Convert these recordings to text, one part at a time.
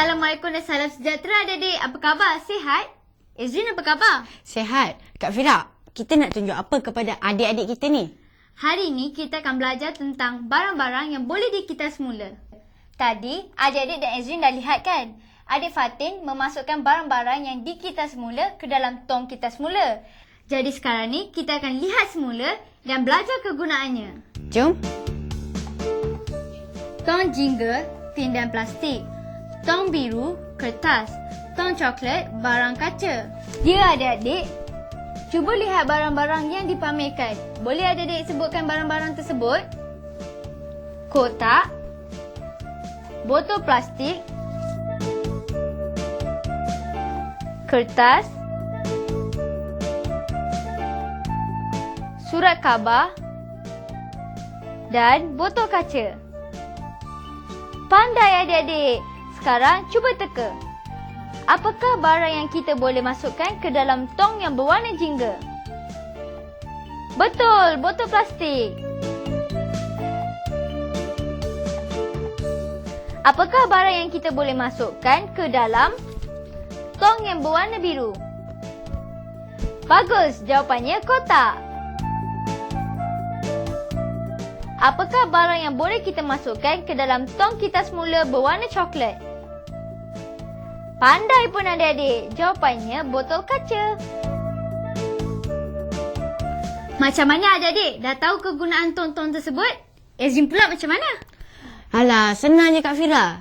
Assalamualaikum dan salam sejahtera adik-adik. Apa khabar? Sihat? Ezrin apa khabar? Sehat. Kak Fira, kita nak tunjuk apa kepada adik-adik kita ni? Hari ini kita akan belajar tentang barang-barang yang boleh dikitas semula. Tadi, adik-adik dan Ezrin dah lihat kan? Adik Fatin memasukkan barang-barang yang dikitas semula ke dalam tong kitas semula. Jadi sekarang ni kita akan lihat semula dan belajar kegunaannya. Jom. Tong jingga, pindan plastik. Tong biru, kertas. Tong coklat, barang kaca. Ya adik-adik, cuba lihat barang-barang yang dipamerkan. Boleh adik-adik sebutkan barang-barang tersebut? Kotak, botol plastik, kertas, surat khabar dan botol kaca. Pandai adik-adik. Sekarang cuba teka. Apakah barang yang kita boleh masukkan ke dalam tong yang berwarna jingga? Betul, botol plastik. Apakah barang yang kita boleh masukkan ke dalam tong yang berwarna biru? Bagus, jawapannya kotak. Apakah barang yang boleh kita masukkan ke dalam tong kita semula berwarna coklat? Pandai pun adik-adik. Jawapannya botol kaca. Macam mana adik-adik? Dah tahu kegunaan tong-tong tersebut? Ezrin pula macam mana? Alah, senang je Kak Fira.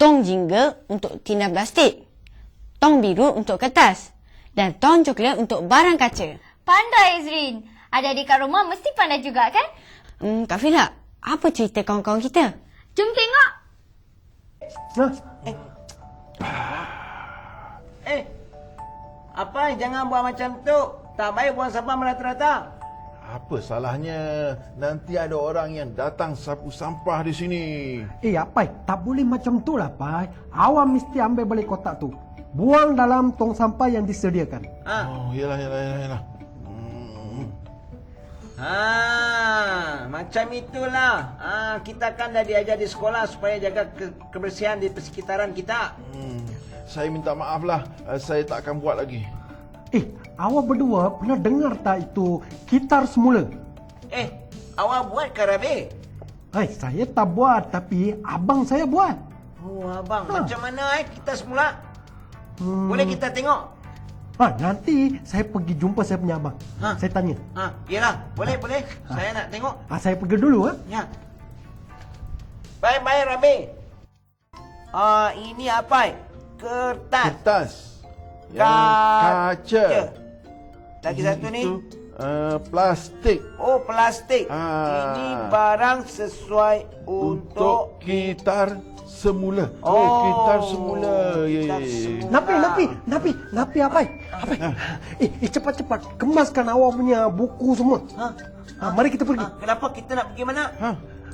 Tong jingga untuk tindan plastik. Tong biru untuk kertas. Dan tong coklat untuk barang kaca. Pandai Ezrin. Adik-adik kat rumah mesti pandai juga kan? Hmm, Kak Fira, apa cerita kawan-kawan kita? Jom tengok. Nah. Eh. Eh. Apa jangan buat macam tu. Tak baik buang sampah merata-rata. Apa salahnya nanti ada orang yang datang sapu sampah di sini. Eh, Apai, tak boleh macam tu lah, Pai. Awak mesti ambil balik kotak tu. Buang dalam tong sampah yang disediakan. Ha. Oh, yalah, yalah, yalah. yalah. Ha, macam itulah. Ha, kita kan dah diajar di sekolah supaya jaga ke- kebersihan di persekitaran kita. Hmm. Saya minta maaf lah. Eh, Saya tak akan buat lagi. Eh, awak berdua pernah dengar tak itu kitar semula? Eh, awak buat ke Rabi? Hai, saya tak buat tapi abang saya buat. Oh, abang. Ha. Macam mana eh kita semula? Hmm. Boleh kita tengok? Ha, nanti saya pergi jumpa saya punya abang. Ha. Saya tanya. Ha, iyalah. Boleh, boleh. Saya nak tengok. Ha, saya pergi dulu ha. Ya. Baik-baik, Rabi. Ah, ini apa? Kertas. Kertas. Yang Kaca. kaca. Lagi satu ni. Itu, uh, plastik. Oh, plastik. Ah. Ini barang sesuai Untuk untuk... kitar semula. Oh, Eh, kitar semula. Ya, ya, kitar ya. semula. Napi, napi, napi, napi apai? Apai. Eh, eh cepat-cepat kemaskan awak punya buku semua. Ha? Ha, mari kita pergi. Ha, kenapa kita nak pergi mana? Ha?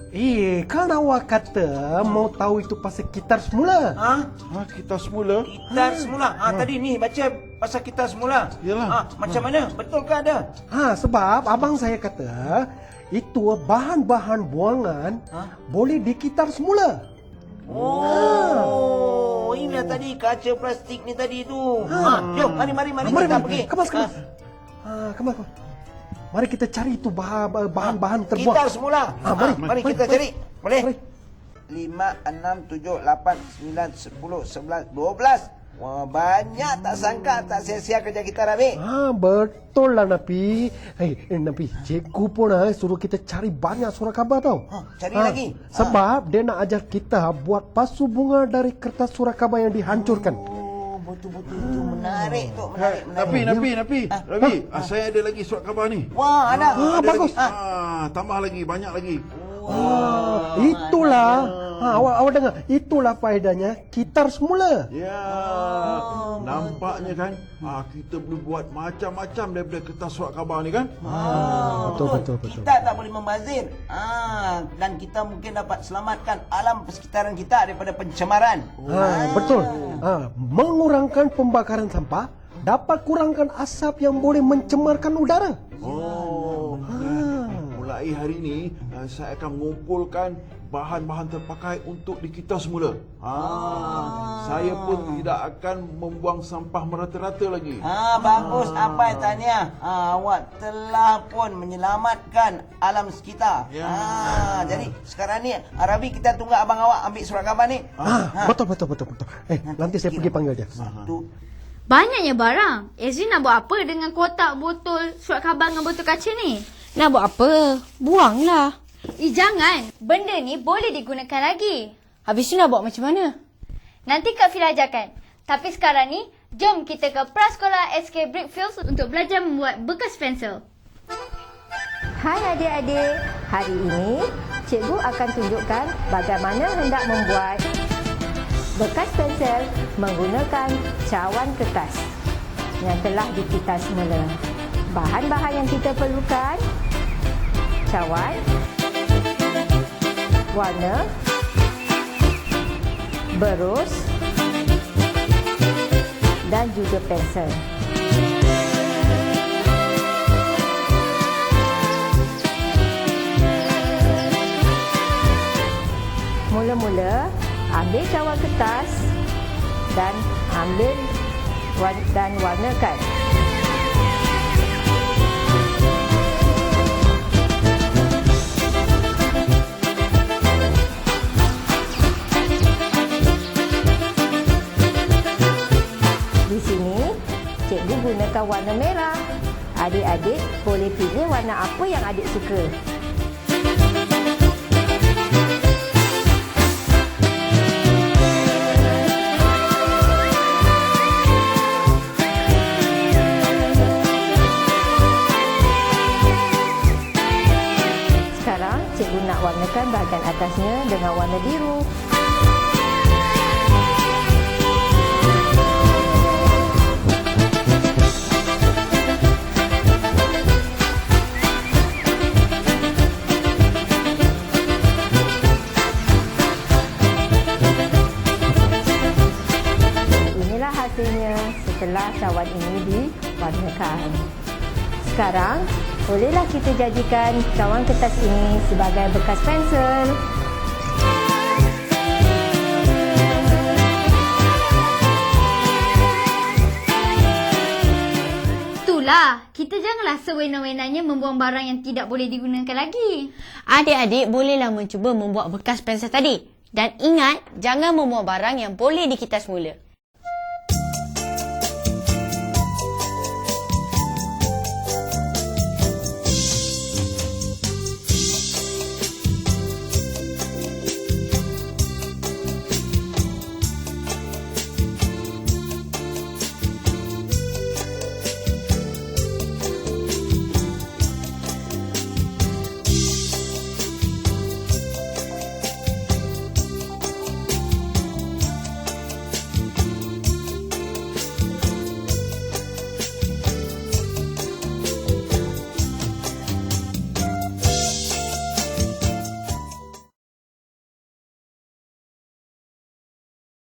Eh, kan awak kata mau tahu itu pasal kitar semula. Ha? Ha, kitar semula? Kitar semula. Ha, tadi ni baca pasal kitar semula. Yalah. Ha, macam mana? Betul ke ada? Ha, sebab abang saya kata itu bahan-bahan buangan Ha? boleh dikitar semula. Oh, inilah tadi kaca plastik ni tadi tu. Ha, jom, mari mari mari, Ha, mari, kita mari. pergi. Kemas, kemas. Ha, Ha, kemas, kemas. Mari kita cari bahan- bahan-bahan terbuang. Kitar semula. Ha, mari, mari mari, kita mari. cari. Boleh? Mari. 5, 6, 7, 8, 9, 10, 11, 12. Wah, banyak tak sangka tak sia-sia kerja kita, Rabi. Ha, betul lah Napi. Hei, eh, Napi, cikgu pun eh, suruh kita cari banyak surat khabar tau. Ha, cari lagi. Sebab dia nak ajar kita buat pasu bunga dari kertas surat khabar yang dihancurkan. Oh, betul-betul itu menarik tu, menarik, menarik. Napi, Napi, Napi. Napi, ah, saya ada lagi surat khabar ni. Wah, ada. Ah, Ada bagus. Lagi. Ah, tambah lagi, banyak lagi. Ah, itulah. Ha, awak awak dengar. Itulah faedahnya kitar semula. Ya, nampaknya kan ah, kita boleh buat macam-macam daripada kertas surat khabar ni kan? Ah, Betul, betul, betul. Kita tak boleh membazir. Ah, dan kita mungkin dapat selamatkan alam persekitaran kita daripada pencemaran. Ha, betul. Ha, mengurangkan pembakaran sampah dapat kurangkan asap yang boleh mencemarkan udara. Oh, mulai hari ini ah, saya akan mengumpulkan bahan-bahan terpakai untuk dikita semula. Ah, saya pun tidak akan membuang sampah merata-rata lagi. Ah, bagus apa yang tanya. Ah, awak telah pun menyelamatkan alam sekitar. Ya. Ah, jadi sekarang ni Arabi kita tunggu abang awak ambil surat khabar ni. Ha, betul betul betul betul. Eh, nanti saya pergi panggil dia. Satu. Banyaknya barang. Ezrin nak buat apa dengan kotak botol surat khabar dengan botol kaca ni? Nak buat apa? Buanglah. Eh jangan. Benda ni boleh digunakan lagi. Habis tu nak buat macam mana? Nanti Kak Fira ajarkan. Tapi sekarang ni, jom kita ke Prasekolah SK Brickfields untuk belajar membuat bekas pensel. Hai adik-adik, hari ini cikgu akan tunjukkan bagaimana hendak membuat bekas pensel menggunakan cawan kertas yang telah dikitas semula. Bahan-bahan yang kita perlukan cawan, warna, berus dan juga pensel. Mula-mula ambil cawan kertas dan ambil dan warnakan. Gunakan warna merah. Adik-adik boleh pilih warna apa yang adik suka. Setelah cawan ini diwarnakan. Sekarang, bolehlah kita jadikan cawan kertas ini sebagai bekas pensel. Itulah, kita janganlah sewena-wenanya membuang barang yang tidak boleh digunakan lagi. Adik-adik bolehlah mencuba membuat bekas pensel tadi. Dan ingat, jangan membuang barang yang boleh dikitas semula.